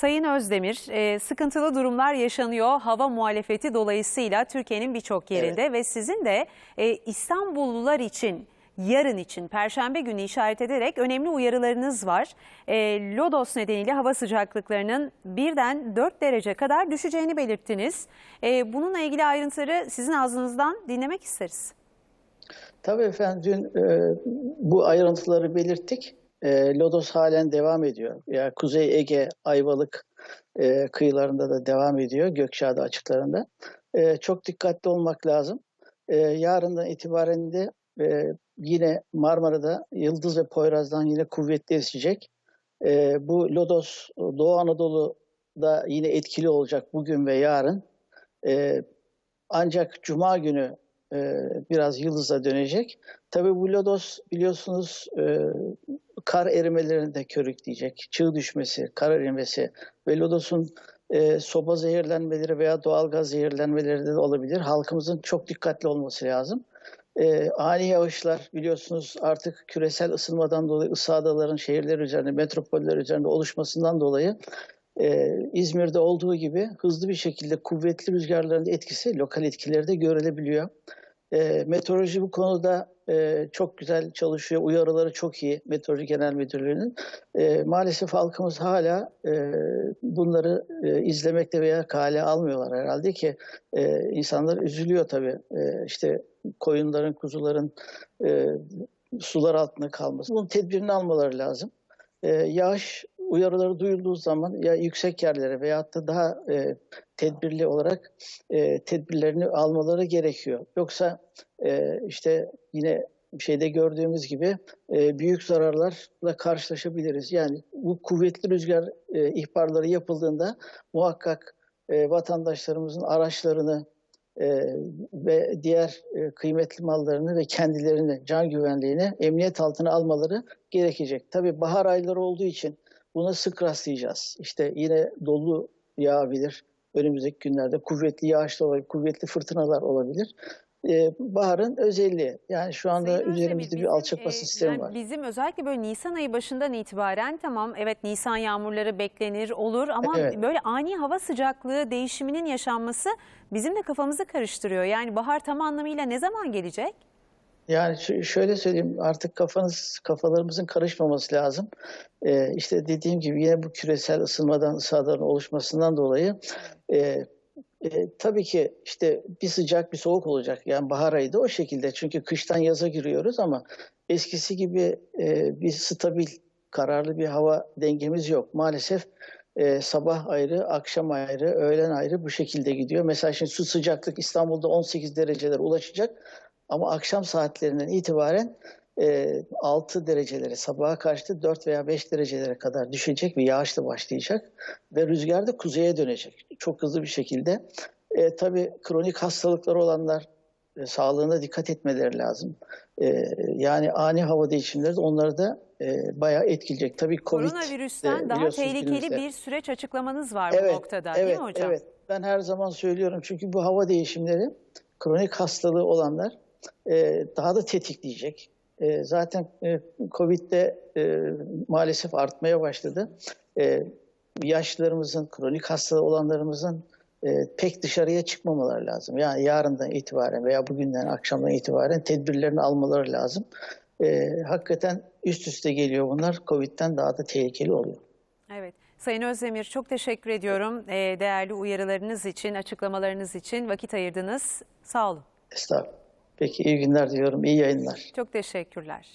Sayın Özdemir, e, sıkıntılı durumlar yaşanıyor hava muhalefeti dolayısıyla Türkiye'nin birçok yerinde ve sizin de e, İstanbullular için yarın için Perşembe günü işaret ederek önemli uyarılarınız var. E, Lodos nedeniyle hava sıcaklıklarının birden 4 derece kadar düşeceğini belirttiniz. E, bununla ilgili ayrıntıları sizin ağzınızdan dinlemek isteriz. Tabii efendim dün e, bu ayrıntıları belirttik. E, Lodos halen devam ediyor. Yani Kuzey Ege, Ayvalık e, kıyılarında da devam ediyor. Gökçeada açıklarında. E, çok dikkatli olmak lazım. E, yarından itibaren de e, yine Marmara'da Yıldız ve Poyraz'dan yine kuvvetli esecek. E, bu Lodos Doğu Anadolu'da yine etkili olacak bugün ve yarın. E, ancak Cuma günü e, biraz yıldıza dönecek. Tabii bu lodos biliyorsunuz e, kar erimelerinde de körükleyecek. Çığ düşmesi, kar erimesi ve lodosun e, soba zehirlenmeleri veya doğalgaz zehirlenmeleri de olabilir. Halkımızın çok dikkatli olması lazım. E, ani yağışlar biliyorsunuz artık küresel ısınmadan dolayı ısı adaların şehirler üzerinde, metropoller üzerinde oluşmasından dolayı e, İzmir'de olduğu gibi hızlı bir şekilde kuvvetli rüzgarların etkisi, lokal etkileri de görülebiliyor. E, meteoroloji bu konuda e, çok güzel çalışıyor. Uyarıları çok iyi Meteoroloji Genel Müdürlüğü'nün. E, maalesef halkımız hala e, bunları e, izlemekte veya kale almıyorlar herhalde ki e, insanlar üzülüyor tabii. E, işte koyunların, kuzuların e, sular altında kalması. Bunun tedbirini almaları lazım. E, yağış uyarıları duyulduğu zaman ya yüksek yerlere veyahut da daha e, tedbirli olarak e, tedbirlerini almaları gerekiyor. Yoksa e, işte yine şeyde gördüğümüz gibi e, büyük zararlarla karşılaşabiliriz. Yani bu kuvvetli rüzgar e, ihbarları yapıldığında muhakkak e, vatandaşlarımızın araçlarını e, ve diğer e, kıymetli mallarını ve kendilerini, can güvenliğini emniyet altına almaları gerekecek. Tabii bahar ayları olduğu için buna sık rastlayacağız. İşte yine dolu yağabilir. Önümüzdeki günlerde kuvvetli yağışlar olabilir, kuvvetli fırtınalar olabilir. Ee, baharın özelliği. Yani şu anda Sayın üzerimizde Özdemir, bir bizim, alçak e, sistemi yani var. Bizim özellikle böyle Nisan ayı başından itibaren tamam evet Nisan yağmurları beklenir olur ama Evet. böyle ani hava sıcaklığı değişiminin yaşanması bizim de kafamızı karıştırıyor. Yani bahar tam anlamıyla ne zaman gelecek? Yani şöyle söyleyeyim artık kafanız kafalarımızın karışmaması lazım. Ee, işte dediğim gibi yine bu küresel ısınmadan ısı adaların oluşmasından dolayı e, e, tabii ki işte bir sıcak bir soğuk olacak. Yani bahar ayı da o şekilde. Çünkü kıştan yaza giriyoruz ama eskisi gibi e, bir stabil, kararlı bir hava dengemiz yok. Maalesef e, sabah ayrı, akşam ayrı, öğlen ayrı bu şekilde gidiyor. Mesela şimdi su sıcaklık İstanbul'da 18 dereceler ulaşacak. Ama akşam saatlerinden itibaren e, 6 derecelere, sabaha karşı da 4 veya 5 derecelere kadar düşecek ve yağış da başlayacak. Ve rüzgar da kuzeye dönecek çok hızlı bir şekilde. E, tabii kronik hastalıkları olanlar e, sağlığına dikkat etmeleri lazım. E, yani ani hava değişimleri de onları da e, bayağı etkileyecek. Tabii Covid Koronavirüsten de daha tehlikeli günümüzde. bir süreç açıklamaınız var Evet, bu noktada evet, değil mi hocam? Evet, ben her zaman söylüyorum çünkü bu hava değişimleri kronik hastalığı olanlar e, daha da tetikleyecek. E, zaten e, Covid'de e, maalesef artmaya başladı. E, yaşlılarımızın, kronik hastalığı olanlarımızın e, pek dışarıya çıkmamaları lazım. Yani yarından itibaren veya bugünden akşamdan itibaren tedbirlerini almaları lazım. E, hakikaten üst üste geliyor bunlar. Covid'den daha da tehlikeli oluyor. Evet. Sayın Özdemir çok teşekkür ediyorum. Değerli uyarılarınız için, açıklamalarınız için vakit ayırdınız. Sağ olun. Estağfurullah. Peki iyi günler diyorum, iyi yayınlar. Çok teşekkürler.